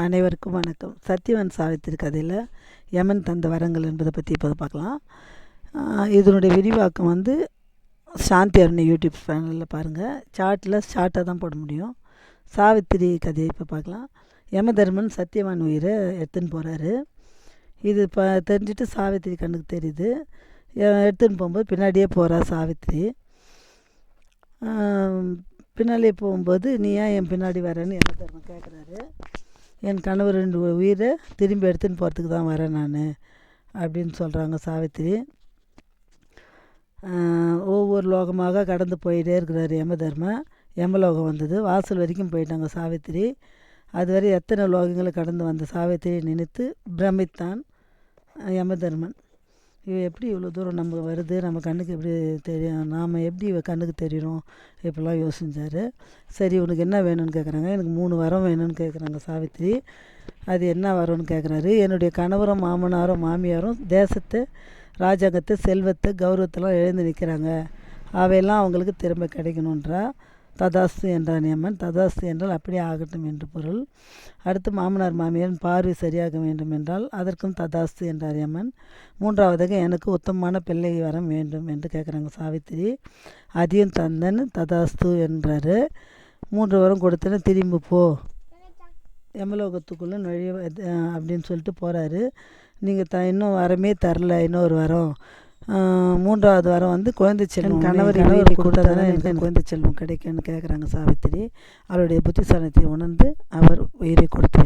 அனைவருக்கும் வணக்கம். சத்யவான் சாவித்திரி கதையில் யமன் தந்த வரங்கள் என்பதை பற்றி இப்போது பார்க்கலாம். இதனுடைய விரிவாக்கம் வந்து சாந்தி அருணி யூடியூப் சேனலில் பாருங்கள் சார்ட்டில் ஷார்ட்டாக தான் போட முடியும். சாவித்திரி கதையை இப்போ பார்க்கலாம். யமதர்மன் சத்யவான் உயிரை எடுத்துன்னு போகிறாரு இது இப்போ தெரிஞ்சுட்டு சாவித்திரி கண்ணுக்கு தெரியுது. எடுத்துன்னு போகும்போது பின்னாடியே போகிறா சாவித்திரி. பின்னாலே போகும்போது நீ ஏன் என் பின்னாடி வரேன்னு யமதர்மன் கேட்குறாரு என் கணவர் ரெண்டு உயிரை திரும்பி எடுத்துன்னு போகிறதுக்கு தான் வரேன் நான் அப்படின்னு சொல்கிறாங்க சாவித்திரி. ஒவ்வொரு லோகமாக கடந்து போயிட்டே இருக்கிறார் யமதர்ம. யமலோகம் வந்தது. வாசல் வரைக்கும் போயிட்டாங்க சாவித்திரி. அதுவரை எத்தனை லோகங்களை கடந்து வந்த சாவித்திரியை நினைத்து பிரமித்தான் அஹ், யமதர்மன். இவ எப்படி இவ்வளோ தூரம் நம்ம வருது? நம்ம கண்ணுக்கு எப்படி தெரியும்? நாம் எப்படி இவ கண்ணுக்கு தெரியணும் இப்படிலாம் யோசிச்சார் சரி உனக்கு என்ன வேணும்னு கேட்குறாங்க எனக்கு மூணு வரம் வேணும்னு கேட்குறாங்க சாவித்திரி. அது என்ன வரம்னு கேட்குறாரு என்னுடைய கணவரும் மாமனாரும் மாமியாரும் தேசத்தை ராஜாங்கத்தை செல்வத்தை கௌரவத்தெல்லாம் எழுந்து நிற்கிறாங்க அவையெல்லாம் அவங்களுக்கு திரும்ப கிடைக்கணுன்றா ததாஸ்து என்றான் யமன் ததாஸ்து என்றால் அப்படியே ஆகட்டும் என்று பொருள். அடுத்து மாமனார் மாமியாரின் பார்வை சரியாக வேண்டும் என்றால் அதற்கும் ததாஸ்து என்றார் யமன் மூன்றாவதாக எனக்கு உத்தமமான பிள்ளை வரம் வேண்டும் என்று கேட்குறாங்க சாவித்திரி. அதையும் தந்தன் ததாஸ்து என்றாரு. மூன்று வரம் கொடுத்தன திரும்பி போ. எமலோகத்துக்குள்ளே நுழைய அப்படின்னு சொல்லிட்டு போகிறாரு நீங்கள் த இன்னும் வரமே தரல இன்னொரு வரம். மூன்றாவது வரம் வந்து குழந்தை செல்வம் கணவர் கணவர் கொடுத்ததானே எனக்கு குழந்தை செல்வம் கிடைக்கும்னு கேட்குறாங்க சாவித்திரி. அவருடைய புத்திசாலித்தை உணர்ந்து அவர் உயிரை கொடுத்து